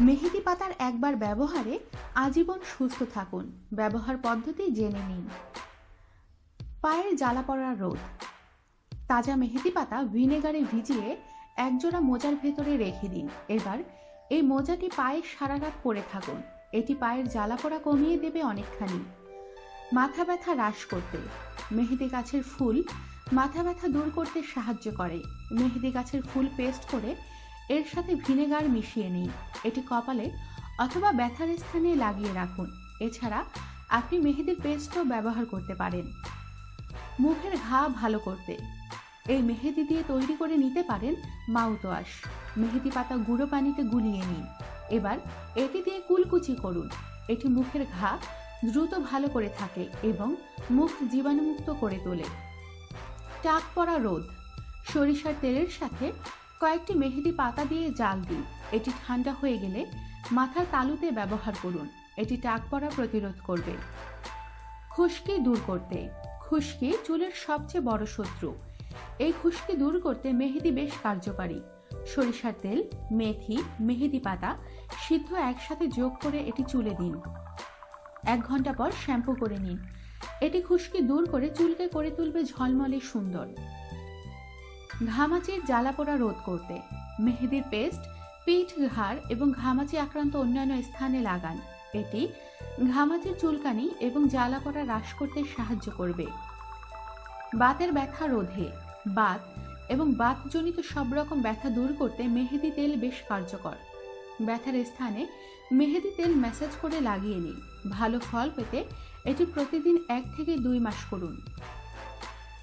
মেহেদি পাতার একবার ব্যবহারে আজীবন সুস্থ থাকুন। ব্যবহার পদ্ধতি জেনে নিন। পায়ের জ্বালা পড়ার রোধ। তাজা মেহেদি পাতা ভিনেগারে ভিজিয়ে একজোড়া মোজার ভেতরে রেখে দিন। এবার এই মোজাটি পায়ে সারা রাত পরে থাকুন। এটি পায়ের জ্বালা পোড়া কমিয়ে দেবে অনেকখানি। মাথা ব্যথা হ্রাস করতে। মেহেদি গাছের ফুল মাথা ব্যথা দূর করতে সাহায্য করে। মেহেদি গাছের ফুল পেস্ট করে এর সাথে ভিনেগার মিশিয়ে নিন। এটি কপালে অথবা ব্যথার স্থানে লাগিয়ে রাখুন। এছাড়া আপনি মেহেদির পেস্টও ব্যবহার করতে পারেন। মুখের ঘা ভালো করতে। এই মেহেদি দিয়ে তৈরি করে নিতে পারেন মাউথওয়াশ। মেহেদি পাতা গুঁড়ো পানিতে গুলিয়ে নিন। এবার এটি দিয়ে কুলকুচি করুন। এটি মুখের ঘা দ্রুত ভালো করে থাকে এবং মুখ জীবাণুমুক্ত করে তোলে। টাক পড়া রোদ সরিষার তেলের সাথে কয়েকটি মেহেদি পাতা দিয়ে জাল দিন। এটি ঠান্ডা হয়ে গেলে মাথার তালুতে ব্যবহার করুন। এটি টাক পড়া প্রতিরোধ করবে। খুশকি দূর করতে। খুশকি চুলের সবচেয়ে বড় শত্রু। এই খুশকি দূর করতে মেহেদি বেশ কার্যকারী। সরিষার তেল, মেথি, মেহেদি পাতা সিদ্ধ একসাথে যোগ করে এটি চুলে দিন। এক ঘণ্টা পর শ্যাম্পু করে নিন। এটি খুশকি দূর করে চুলকে করে তুলবে ঝলমলে সুন্দর। ঘামাচির জ্বালা পোড়া রোধ করতে। মেহেদির পেস্ট, পিঠ ঘাড় এবং ঘামাচি আক্রান্ত অন্যান্য স্থানে লাগান। এটি ঘামাচির চুলকানি এবং জ্বালা পোড়া হ্রাস করতে সাহায্য করবে। বাতের ব্যথা রোধে। বাত এবং বাতজনিত সব রকম ব্যথা দূর করতে মেহেদি তেল বেশ কার্যকর। ব্যথার স্থানে মেহেদি তেল ম্যাসাজ করে লাগিয়ে নিন। ভালো ফল পেতে এটি প্রতিদিন এক থেকে দুই মাস করুন।